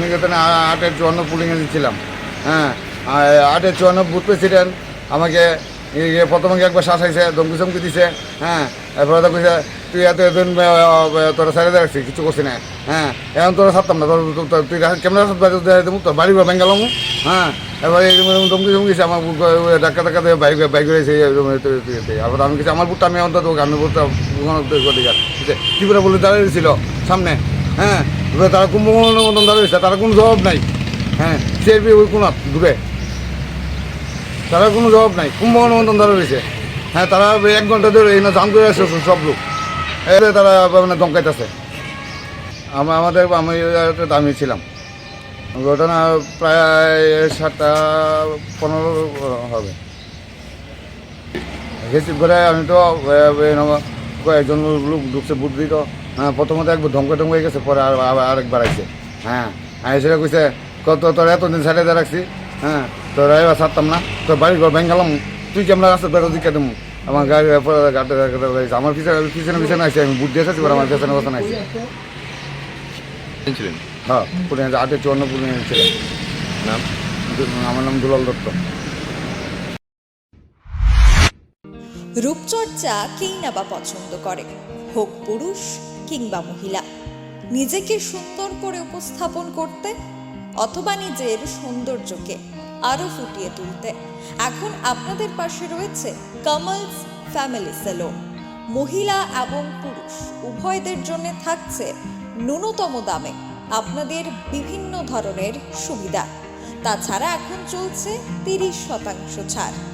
নিকেতনে আটের চুয়ান্ন পুলিংয়ে ছিলাম হ্যাঁ আটের চুয়ান্ন বুথ প্রেসিডেন্ট আমাকে ইয়ে প্রথমে একবার শাসাইছে ধমকি চমকি দিছে হ্যাঁ এরপরে তো কইছে তুই এত এদিন তোরা সাইডে রাখছিস কিছু করছি না হ্যাঁ এখন তোরা ছাড়তাম না তোর তুই ক্যামেরা দেবো তোর বাড়ি বেঙ্গালাম হ্যাঁ এবারে ধমকি চমকি দিছে আমার ধাক্কা ধাক্কা দিয়ে বাইক বাইক রয়েছে আবার আমি কিছু আমার বুটটা আমি অন্তত আমি বুটটা ত্রিপুরা বলে দাঁড়িয়েছিল সামনে হ্যাঁ এবার তারা কুম্ভকর্ণের মতন দাঁড়িয়েছে তারা কোনো জবাব নাই। হ্যাঁ সিআরপি ওই কোনাত দূরে তারা কোনো জবাব নাই কুম্ভকর্ণের মতন দাঁড়িয়েছে হ্যাঁ তারা এক ঘণ্টা ধরে এই না জাম করে আসছে সব লোক। এতে তারা মানে দমকাইতেছে আমরা আমাদের আমি আমি ছিলাম। ঘটনা প্রায় সাতটা পনেরো হবে। গেছি ঘরে, আমি তো কয়েকজন লোক ঢুকছে, বুট দিত। হ্যাঁ প্রথমত একবার ধমকে টমকে গেছে পরে আর আবার আরেকবার আইছে। হ্যাঁ আমি সেটা কইছে কত তোর এতদিন সাইডে দিয়ে রাখছি হ্যাঁ তোর এবার ছাড়তাম না তোর বাড়ির ঘর ভেঙ্গালাম তুই কেমন রাস্তা বেরো দিকে দেবো আমার গাড়ি পরে গাড়ি গাড়ি আমার পিছনে পিছনে পিছনে আসছে আমি বুট দিয়ে এসেছি পরে আমার পিছনে বসানো আসছে ছিলেন? হ্যাঁ পুরো আটে চুয়ান্ন নাম? আমার নাম দুলাল দত্ত। রূপচর্চা কেই না বা পছন্দ করে। হোক পুরুষ কিংবা মহিলা। নিজেকে সুন্দর করে উপস্থাপন করতে অথবা নিজের সৌন্দর্যকে আরও ফুটিয়ে তুলতে। এখন আপনাদের পাশে রয়েছে কামালস ফ্যামিলি সেলুন। মহিলা এবং পুরুষ উভয়দের জন্য থাকছে ন্যূনতম দামে আপনাদের বিভিন্ন ধরনের সুবিধা। তাছাড়া এখন চলছে তিরিশ শতাংশ ছাড়।